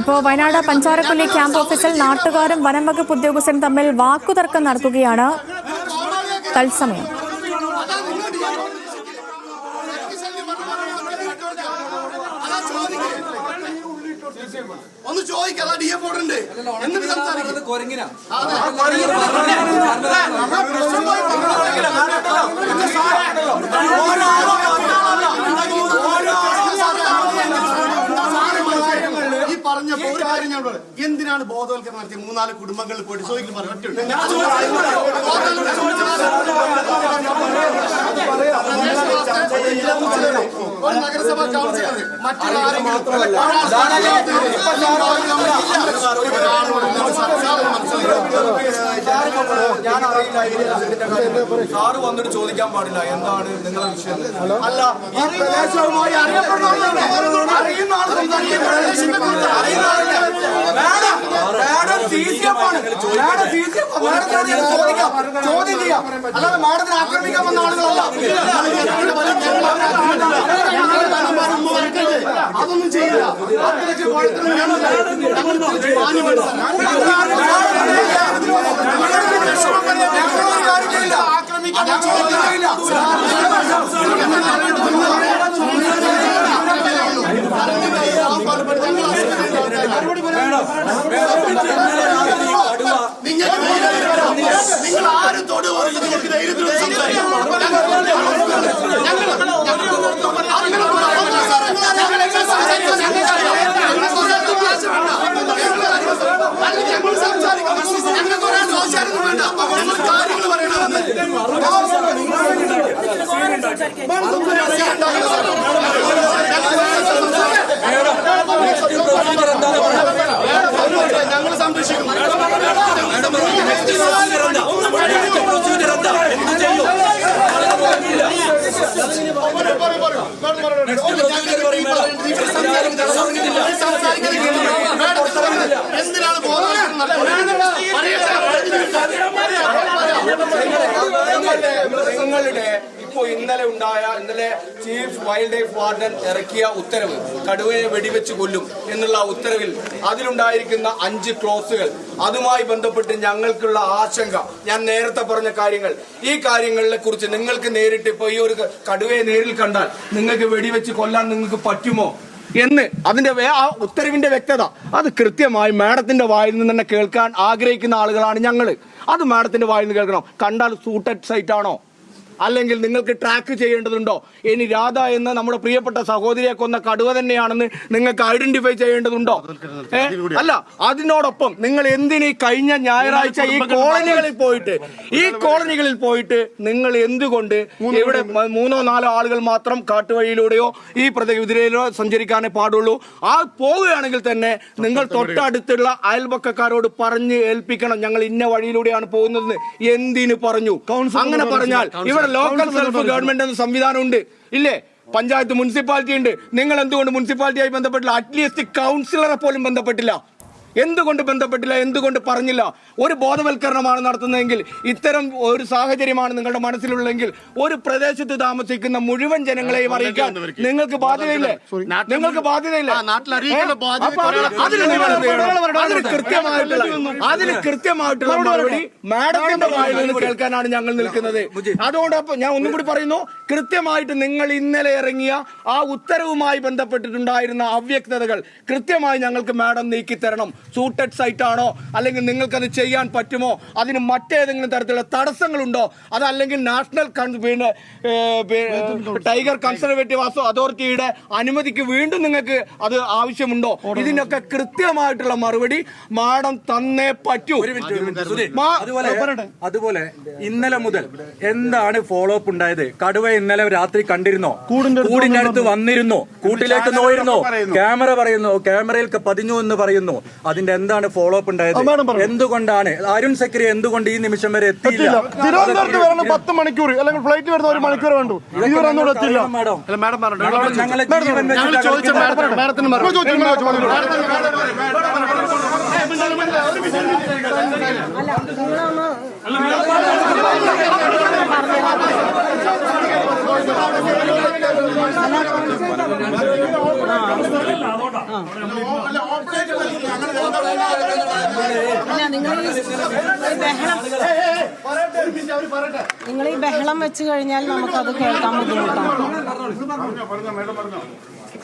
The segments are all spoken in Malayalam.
ഇപ്പോൾ വയനാട് പഞ്ചാരക്കൊല്ലി ക്യാമ്പ് ഓഫീസിൽ നാട്ടുകാരും വനംവകുപ്പ് ഉദ്യോഗസ്ഥരും തമ്മിൽ വാക്കുതർക്കം നടത്തുകയാണ് തത്സമയം. ഒന്ന് ചോദിക്കാം ഡി എഫ് ഉണ്ട് എന്നിട്ട് സംസാരിക്കും കൊരങ്ങിനാ ഈ പറഞ്ഞപ്പോ ഒരു കാര്യം ഞാൻ പറയാം. എന്തിനാണ് ബോധവൽക്കരണം നടത്തിയ മൂന്നാൽ കുടുംബങ്ങളിൽ പോയിട്ട് ചോദിക്കുന്നു. ഒരു നഗരസഭ കൗൺസിലർ മറ്റൊരു ഞാൻ അറിയില്ല. സാറ് വന്നിട്ട് ചോദിക്കാൻ പാടില്ല എന്താണ് നിങ്ങളുടെ വിഷയം അല്ല ഈ പ്രദേശവുമായി അറിയപ്പെടുന്ന അറിയുന്ന ആൾ സംസാരിക്കുന്നത് അറിയുന്ന ആളല്ലേ? മാഡം, മാഡം ആണ്. മാഡം CCF ആണ്. മാഡത്തിനോട് ഞാൻ ചോദിക്കാം. ചോദ്യം ചെയ്യാം അല്ലാതെ മാഡത്തിന് ആക്രമിക്കാൻ വന്ന ആളുകളല്ല അതൊന്നും ചെയ്യില്ല അത്രയ്ക്ക് ഞാനില്ല. ഞങ്ങൾ. ആക്രമിക്കാൻ ചോദ്യം ചെയ്യില്ല. നിങ്ങൾക്ക് ധൈര്യം നിങ്ങൾ ആരും തൊടു നിങ്ങൾക്ക് ധൈര്യത്തിൽ സംസാരിക്കാം ഞങ്ങൾ സംസാരിക്കാം ഞങ്ങൾക്ക് ഒരാൾ സംസാരിക്കും വേണ്ട ഞങ്ങൾ കാര്യങ്ങൾ പറയണം ഞങ്ങൾ സംരക്ഷിക്കും എന്തിനാണ് ബോധവൽക്കരണം നിങ്ങളുടെ ഇപ്പോ ഇന്നലെ ഉണ്ടായ ഇന്നലെ ചീഫ് വൈൽഡ് ലൈഫ് വാർഡൻ ഇറക്കിയ ഉത്തരവ് കടുവയെ വെടിവെച്ച് കൊല്ലും എന്നുള്ള ഉത്തരവിൽ അതിലുണ്ടായിരിക്കുന്ന അഞ്ച് ക്ലോസുകൾ. അതുമായി ബന്ധപ്പെട്ട് ഞങ്ങൾക്കുള്ള ആശങ്ക. ഞാൻ നേരത്തെ പറഞ്ഞ കാര്യങ്ങൾ. ഈ കാര്യങ്ങളെ കുറിച്ച് നിങ്ങൾക്ക് നേരിട്ട് ഇപ്പൊ ഈ ഒരു കടുവയെ നേരിൽ കണ്ടാൽ നിങ്ങൾക്ക് വെടിവെച്ച് കൊല്ലാൻ നിങ്ങൾക്ക് പറ്റുമോ? എന്ന് അതിന്റെ ആ ഉത്തരവിന്റെ വ്യക്തത. അത് കൃത്യമായി മാഡത്തിന്റെ വായിൽ നിന്ന് തന്നെ കേൾക്കാൻ ആഗ്രഹിക്കുന്ന ആളുകളാണ് ഞങ്ങൾ അത് മാഡത്തിന്റെ വായിൽ നിന്ന് കേൾക്കണം. കണ്ടാൽ സൂട്ടഡ് സൈറ്റ് ആണോ? അല്ലെങ്കിൽ നിങ്ങൾക്ക് ട്രാക്ക് ചെയ്യേണ്ടതുണ്ടോ? ഇനി രാധ എന്ന നമ്മുടെ പ്രിയപ്പെട്ട സഹോദരിയെ കൊന്ന കടുവ തന്നെയാണെന്ന് നിങ്ങൾക്ക് ഐഡന്റിഫൈ ചെയ്യേണ്ടതുണ്ടോ? അല്ല അതിനോടൊപ്പം നിങ്ങൾ എന്തിന് കഴിഞ്ഞ ഞായറാഴ്ച ഈ കോളനികളിൽ പോയിട്ട് ഈ കോളനികളിൽ പോയിട്ട് നിങ്ങൾ എന്തുകൊണ്ട് ഇവിടെ മൂന്നോ നാലോ ആളുകൾ മാത്രം കാട്ടുവഴിയിലൂടെയോ ഈ പ്രതിവിധിയിലോ സഞ്ചരിക്കാനേ പാടുള്ളൂ? ആ പോവുകയാണെങ്കിൽ തന്നെ നിങ്ങൾ തൊട്ടടുത്തുള്ള അയൽപക്കക്കാരോട് പറഞ്ഞ് ഏൽപ്പിക്കണം ഞങ്ങൾ ഇന്ന വഴിയിലൂടെയാണ് പോകുന്നതെന്ന്. എന്തിനു പറഞ്ഞു? അങ്ങനെ പറഞ്ഞാൽ ഇവിടെ ലോക്കൽ സെൽഫ് ഗവൺമെന്റ് എന്ന സംവിധാനം ഉണ്ട് ഇല്ലേ? പഞ്ചായത്ത് മുനിസിപ്പാലിറ്റി ഉണ്ട്. നിങ്ങൾ എന്തുകൊണ്ട് മുനിസിപ്പാലിറ്റിയായി ബന്ധപ്പെട്ടില്ല? അറ്റ്ലീസ്റ്റ് കൗൺസിലറെ പോലും ബന്ധപ്പെട്ടില്ല. എന്തുകൊണ്ട് ബന്ധപ്പെട്ടില്ല എന്തുകൊണ്ട് പറഞ്ഞില്ല? ഒരു ബോധവൽക്കരണമാണ് നടത്തുന്നതെങ്കിൽ ഇത്തരം ഒരു സാഹചര്യമാണ് നിങ്ങളുടെ മനസ്സിലുള്ളതെങ്കിൽ ഒരു പ്രദേശത്ത് താമസിക്കുന്ന മുഴുവൻ ജനങ്ങളെയും അറിയിക്കാൻ നിങ്ങൾക്ക് ബാധ്യതയില്ലേ? നിങ്ങൾക്ക് ബാധ്യതയില്ലേ? അതിന് കൃത്യമായിട്ടുള്ള അതിന് കൃത്യമായിട്ടുള്ള മറുപടി മാഡത്തിന്റെ വായിൽ നിന്ന് കേൾക്കാനാണ് ഞങ്ങൾ നിൽക്കുന്നത്. അതോടൊപ്പം ഞാൻ ഒന്നും കൂടി പറയുന്നു കൃത്യമായിട്ട് നിങ്ങൾ ഇന്നലെ ഇറങ്ങിയ ആ ഉത്തരവുമായി ബന്ധപ്പെട്ടിട്ടുണ്ടായിരുന്ന അവ്യക്തതകൾ കൃത്യമായി ഞങ്ങൾക്ക് മാഡം നീക്കി തരണം സൂട്ടഡ് സൈറ്റ് ആണോ? അല്ലെങ്കിൽ നിങ്ങൾക്കത് ചെയ്യാൻ പറ്റുമോ? അതിന് മറ്റേതെങ്കിലും തരത്തിലുള്ള തടസ്സങ്ങളുണ്ടോ? അതല്ലെങ്കിൽ നാഷണൽ പിന്നെ ടൈഗർ കൺസർവേറ്റീവ് അതോറിറ്റിയുടെ അനുമതിക്ക് വീണ്ടും നിങ്ങൾക്ക് അത് ആവശ്യമുണ്ടോ? ഇതിനൊക്കെ കൃത്യമായിട്ടുള്ള മറുപടി മാഡം തന്നേ പറ്റൂ. അതുപോലെ അതുപോലെ ഇന്നലെ മുതൽ എന്താണ് ഫോളോ അപ്പ് ഉണ്ടായത്? കടുവ ഇന്നലെ രാത്രി കണ്ടിരുന്നോ? കൂടിന്റെ അടുത്ത് വന്നിരുന്നോ. കൂട്ടിലേക്ക് നോയിരുന്നു. ക്യാമറ പറയുന്നു. ക്യാമറയിൽ പതിഞ്ഞു എന്ന് പറയുന്നു. അതിന്റെ എന്താണ് ഫോളോ അപ്പ് ഉണ്ടായത് എന്തുകൊണ്ടാണ് അരുൺ സക്രി എന്തുകൊണ്ട് ഈ നിമിഷം വരെ എത്തിയില്ല തിരുവനന്തപുരത്ത് വരണം പത്ത് മണിക്കൂർ അല്ലെങ്കിൽ ഫ്ലൈറ്റ് വരുന്ന ഒരു മണിക്കൂർ വേണ്ടു ഇതുവരെ എത്തില്ല മാഡം നിങ്ങൾ നിങ്ങൾ ഈ ബഹളം വെച്ച് കഴിഞ്ഞാൽ നമുക്കത് കേൾക്കാൻ ബുദ്ധിമുട്ടാണ്.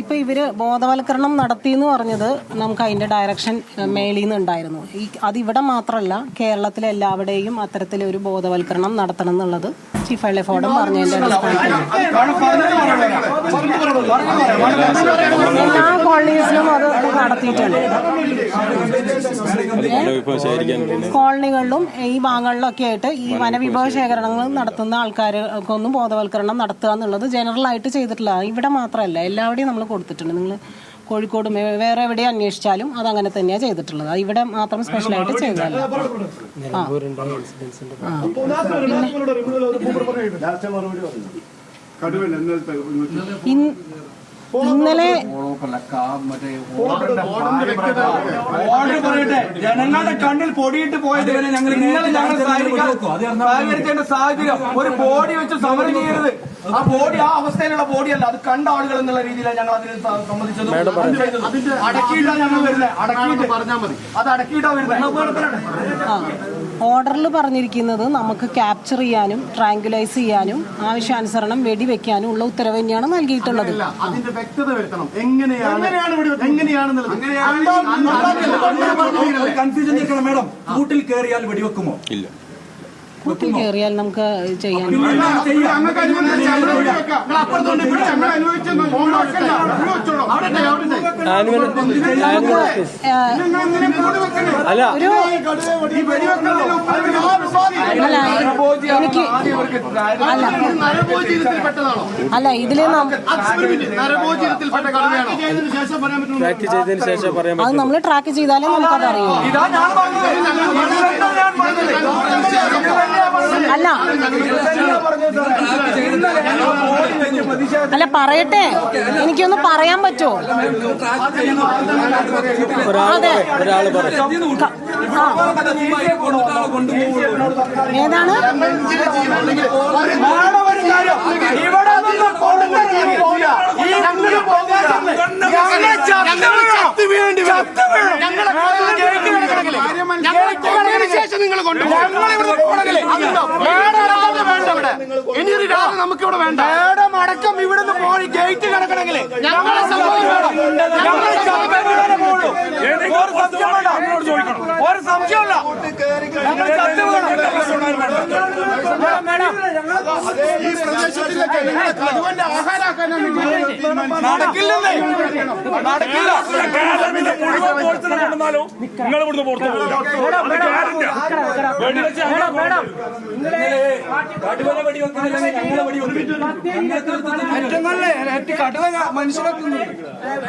ഇപ്പൊ ഇവർ ബോധവൽക്കരണം നടത്തി എന്ന് പറഞ്ഞത് നമുക്ക് അതിന്റെ ഡയറക്ഷൻ മേളിൽ നിന്ന് ഉണ്ടായിരുന്നു. ഈ അതിവിടെ മാത്രമല്ല കേരളത്തിലെ എല്ലാവരുടെയും അത്തരത്തിലൊരു ബോധവൽക്കരണം നടത്തണം എന്നുള്ളത് ചീഫ് ഐ ലൈഫ് വാർഡൻ പറഞ്ഞതിന്റെ അടിസ്ഥാനത്തിൽ എല്ലാ കോളനീസിലും അത് നടത്തിയിട്ടുണ്ട്. കോളനികളിലും ഈ ഭാഗങ്ങളിലും ഒക്കെ ആയിട്ട് ഈ വനവിഭവ ശേഖരണങ്ങൾ നടത്തുന്ന ആൾക്കാർക്കൊന്നും ബോധവൽക്കരണം നടത്തുക എന്നുള്ളത് ജനറൽ ആയിട്ട് ചെയ്തിട്ടില്ല. ഇവിടെ മാത്രമല്ല എല്ലാവിടെയും നമ്മൾ കൊടുത്തിട്ടുണ്ട്. നിങ്ങൾ കോഴിക്കോട് വേറെ എവിടെ അന്വേഷിച്ചാലും അത് അങ്ങനെ തന്നെയാണ് ചെയ്തിട്ടുള്ളത്. ഇവിടെ മാത്രം സ്പെഷ്യലായിട്ട് ചെയ്തല്ല ആ. ആ. ഇന്നലെ ജനങ്ങളുടെ കണ്ണിൽ പൊടിയിട്ട് പോയത് വരെ ഞങ്ങൾ ഇന്നലെ ഞങ്ങൾ സഹകരിക്കേണ്ട സാഹചര്യം. ഒരു ബോഡി വെച്ച് സമരം ചെയ്യരുത്. ആ ബോഡി ആ അവസ്ഥയിലുള്ള ബോഡിയല്ല. അത് കണ്ട ആളുകൾ എന്നുള്ള രീതിയിലാണ് ഞങ്ങൾ അതിന് സംബന്ധിച്ചത്. അടക്കിയിട്ടാണ് ഞങ്ങൾ വരുന്നത്. അടക്കിയിട്ട്. പറഞ്ഞാൽ മതി. അത് അടക്കിയിട്ടാ വരുന്നത്. ആ. ഓർഡറിൽ പറഞ്ഞിരിക്കുന്നത് നമുക്ക് ക്യാപ്ചർ ചെയ്യാനും ട്രാങ്കുലൈസ് ചെയ്യാനും ആവശ്യാനുസരണം വെടിവെക്കാനും ഉള്ള ഉത്തരവ് തന്നെയാണ് നൽകിയിട്ടുള്ളത് അല്ല അതിന്റെ വ്യക്തത വരുത്തണം എങ്ങനെയാണ് എങ്ങനെയാണെന്നുള്ളത് കൺഫ്യൂഷൻ തീർക്കണം മേഡം കൂട്ടിൽ കയറിയാൽ വെടിവെക്കുമോ ഇല്ല കൂട്ടിൽ കയറിയാൽ നമുക്ക് ചെയ്യാൻ അല്ല എനിക്ക് അല്ല ഇതിൽ അത് നമ്മൾ ട്രാക്ക് ചെയ്താലേ നമുക്കത് അറിയൂ അല്ല. അല്ല പറയട്ടെ. എനിക്കൊന്ന് പറയാൻ പറ്റുമോ അതെ. ഏതാണ്? ഇവിടെ നിന്ന് ശേഷം നിങ്ങൾ കൊണ്ടുപോകും. ഞങ്ങൾ ഇവിടുന്ന് പോകണമെങ്കിൽ മേഡം അടക്കം വേണ്ട ഇവിടെ ഇനി ഒരു രാത്രി നമുക്ക് ഇവിടെ വേണ്ട മേഡം അടക്കം ഇവിടുന്ന് പോയി ഗേറ്റ് കിടക്കണമെങ്കിൽ ഞങ്ങളെ സമ്മതം വേണം പോകുള്ളൂ. ഒരു സംശയമല്ല ഞങ്ങൾ ചത്ത് ഈ പ്രദേശത്തിലൊക്കെ നിങ്ങളെ കടുവന്റെ ആഹാരാക്കാനാണ് നടക്കില്ലെന്നേ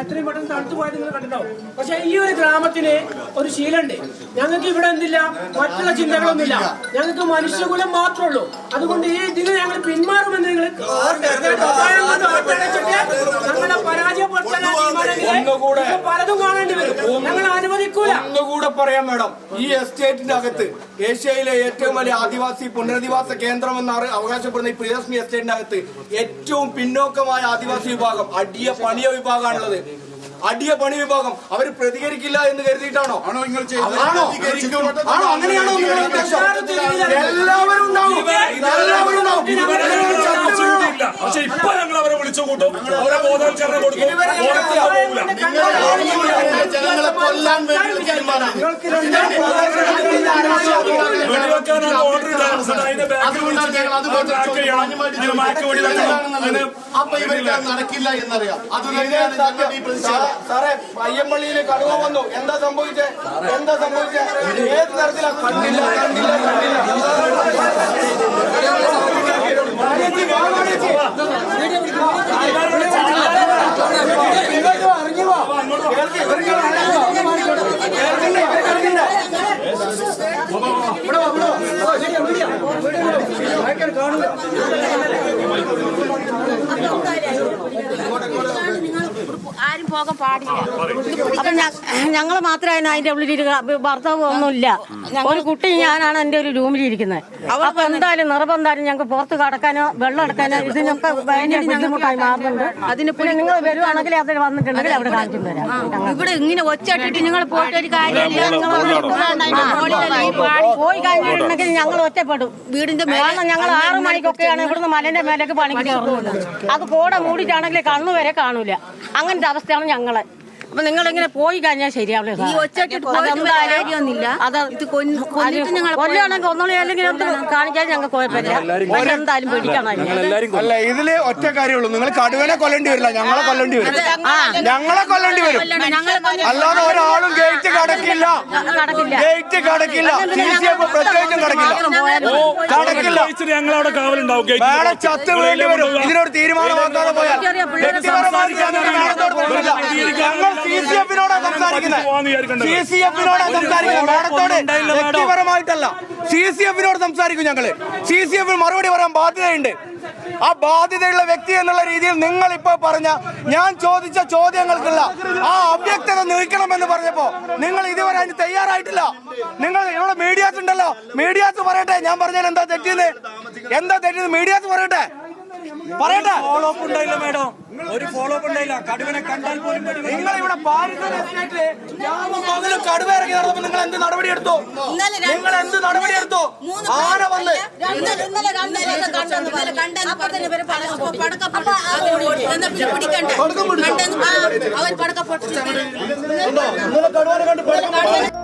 എത്രയും പെട്ടെന്ന് തണുത്തു പോയത് നിങ്ങൾ കണ്ടിട്ടുണ്ടാവും. പക്ഷെ ഈ ഒരു ഗ്രാമത്തിന് ഒരു ശീലമുണ്ട്. ഞങ്ങൾക്ക് ഇവിടെ എന്തില്ല? മറ്റുള്ള ചിന്തകളൊന്നുമില്ല. ഞങ്ങൾക്ക് മനുഷ്യകുലം മാത്രമേ ഉള്ളൂ അതുകൊണ്ട് ഈ ഇതിന് ഞങ്ങൾ പിന്മാറുമെന്ന് നിങ്ങൾ ഞങ്ങളെ പരാജയപ്പെടുത്താൻ ഒന്നുകൂടെ. പലതും കാണേണ്ടി വരും. ഞങ്ങൾ അനുവദിക്കൂല. ഒന്നുകൂടെ പറയാം മാഡം. ഈ എസ്റ്റേറ്റിന്റെ അകത്ത് ഏഷ്യയിലെ ഏറ്റവും വലിയ ആദിവാസി പുനരധിവാസ കേന്ദ്രം എന്നാണ് അവകാശപ്പെടുന്ന ഈ പ്രിയദർശിനി എസ്റ്റേറ്റിന്റെ അകത്ത് ഏറ്റവും പിന്നോക്കമായ ആദിവാസി വിഭാഗം അടിയ പണിയ വിഭാഗമാണുള്ളത്. അടിയ പണി വിഭാഗം അവർ പ്രതികരിക്കില്ല എന്ന് കരുതിയിട്ടാണോ ആണോ നിങ്ങൾ ആണോ ആണോ അങ്ങനെയാണോ എല്ലാവരും ഉണ്ടാവും എല്ലാവരും ഉണ്ടാവും പക്ഷെ ഇപ്പൊ ഞങ്ങൾ അവരെ വിളിച്ചു കൂട്ടും അവരെ ബോധവൽക്കരണം കൊടുക്കും കൊല്ലാൻ വേണ്ടി തീരുമാനം വെടിവെക്കാനാണ് ഓർഡർ ഇടാൻ അതിന്റെ ബാക്ക് അതുപോലെ ട്രാക്ക് ചെയ്യണം അതിന് മാറ്റി വെടി വെക്കണം അതിന് അപ്പൊ ഇവർക്ക് നടക്കില്ല എന്നറിയാം അത് തന്നെയാണ് ഞങ്ങളുടെ ഈ പ്രതിഷേധം സാറേ പയ്യമ്പള്ളിയിൽ കടുവ വന്നു എന്താ സംഭവിച്ചേ എന്താ സംഭവിച്ചേ ഏത് തരത്തിലാ കണ്ടില്ല കണ്ടില്ല കണ്ടില്ല പാടില്ല. അപ്പൊ ഞങ്ങൾ മാത്രമേ അതിന്റെ ഉള്ളിൽ ഭർത്താവ് ഒന്നുമില്ല. ഒരു കുട്ടി ഞാനാണ് എന്റെ ഒരു റൂമിൽ ഇരിക്കുന്നത്. അപ്പൊ എന്തായാലും നിർബന്ധമായാലും ഞങ്ങൾക്ക് പുറത്ത് കടക്കാനോ വെള്ളം എടുക്കാനോ ഇതിനൊക്കെ ഭയങ്കര ബുദ്ധിമുട്ടായി മാറുന്നുണ്ട്. അതിന് പിന്നെ നിങ്ങൾ വരുവാണെങ്കിൽ അതിൽ വന്നിട്ടുണ്ടെങ്കിൽ അവിടെ കാണിച്ചു തരാം. ഇവിടെ ഇങ്ങനെ ഒച്ചയിട്ടിട്ട് നിങ്ങൾ പോയിട്ട് ഒരു കാര്യമില്ല പോയി കഴിഞ്ഞിട്ടുണ്ടെങ്കിൽ ഞങ്ങൾ ഒറ്റപ്പെടും. വീടിന്റെ കാരണം ഞങ്ങൾ ആറു മണിക്കൊക്കെയാണ് ഇവിടുന്ന് മലന്റെ മേലേക്ക് പണിക്ക് കയറുന്നത്. അത് കോട മൂടിയിട്ടാണെങ്കിൽ കണ്ണു വരെ കാണൂല. അങ്ങനത്തെ അവസ്ഥയാണ് ഞങ്ങൾ അപ്പൊ നിങ്ങൾ ഇങ്ങനെ പോയി കഴിഞ്ഞാൽ ശരിയാവില്ല ഈ ഒച്ചട്ടിട്ട് അത് കൊല്ലുകയാണെങ്കിൽ ഒന്നുകൂടി അല്ലെങ്കിൽ എന്ത് കാണിക്കാൻ ഞങ്ങൾക്ക് കുഴപ്പമില്ല. പക്ഷെ എന്തായാലും പേടിക്കണം അല്ല ഇതിൽ ഒറ്റ കാര്യമുള്ളൂ. നിങ്ങൾ കടുവനെ കൊല്ലേണ്ടി വരില്ല. ഞങ്ങളെ കൊല്ലേണ്ടി വരും. ഞങ്ങളെ കൊല്ലേണ്ടി വരും. അല്ലാതെ ഒരാളും ഗേറ്റ് കടക്കില്ല. ഗേറ്റ് കടക്കില്ല. പ്രത്യേകിച്ചും കടക്കില്ല. കടക്കില്ല ഞങ്ങളവിടെ കാവലുണ്ടാവും. മാഡം ചത്ത് വേണ്ടി വരും. ഇതിനൊരു തീരുമാനമാക്കാതെ പോയാൽ വ്യക്തിപരമായി ഞങ്ങൾ സി സി എഫിനോടാ സംസാരിക്കുന്നത്. സി സി എഫിനോടാ സംസാരിക്കുന്നത്. മാഡത്തോട് വ്യക്തിപരമായിട്ടല്ല. സി സി എഫിനോട് സംസാരിക്കും ഞങ്ങൾ. സി സി എഫിന് മറുപടി പറയാൻ ബാധ്യതയുണ്ട്. ആ ബാധ്യതയുള്ള വ്യക്തി എന്നുള്ള രീതിയിൽ നിങ്ങൾ ഇപ്പൊ പറഞ്ഞ ഞാൻ ചോദിച്ച ചോദ്യങ്ങൾക്കുള്ള ആ അവ്യക്തത നീക്കണമെന്ന് പറഞ്ഞപ്പോ നിങ്ങൾ ഇതുവരെ അതിന് തയ്യാറായിട്ടില്ല. നിങ്ങൾ ഇവിടെ മീഡിയാസ് ഉണ്ടല്ലോ. മീഡിയാസ് പറയട്ടെ. ഞാൻ പറഞ്ഞാൽ എന്താ തെറ്റിന്ന്? എന്താ തെറ്റിന്ന്? മീഡിയാസ് പറയട്ടെ. പറയട്ടെ. ഫോളോ അപ്പ് ഉണ്ടായില്ല മേഡം. ഒരു ഫോളോ അപ്പ് ഉണ്ടായില്ല കടുവനെ കണ്ടാൽ പോലും നിങ്ങൾ ഇവിടെ പാരിസ്ഥിതിക എസ്റ്റേറ്റിൽ രാമൻ കടുവ ഇറങ്ങി നടന്നപ്പോ നിങ്ങൾ എന്ത് നടപടി എടുത്തു? നിങ്ങൾ എന്ത് നടപടി എടുത്തു? ആന വന്ന് അവർ പടക്കം പൊട്ടിച്ചു ഇന്നലെ കടുവനെ കണ്ട്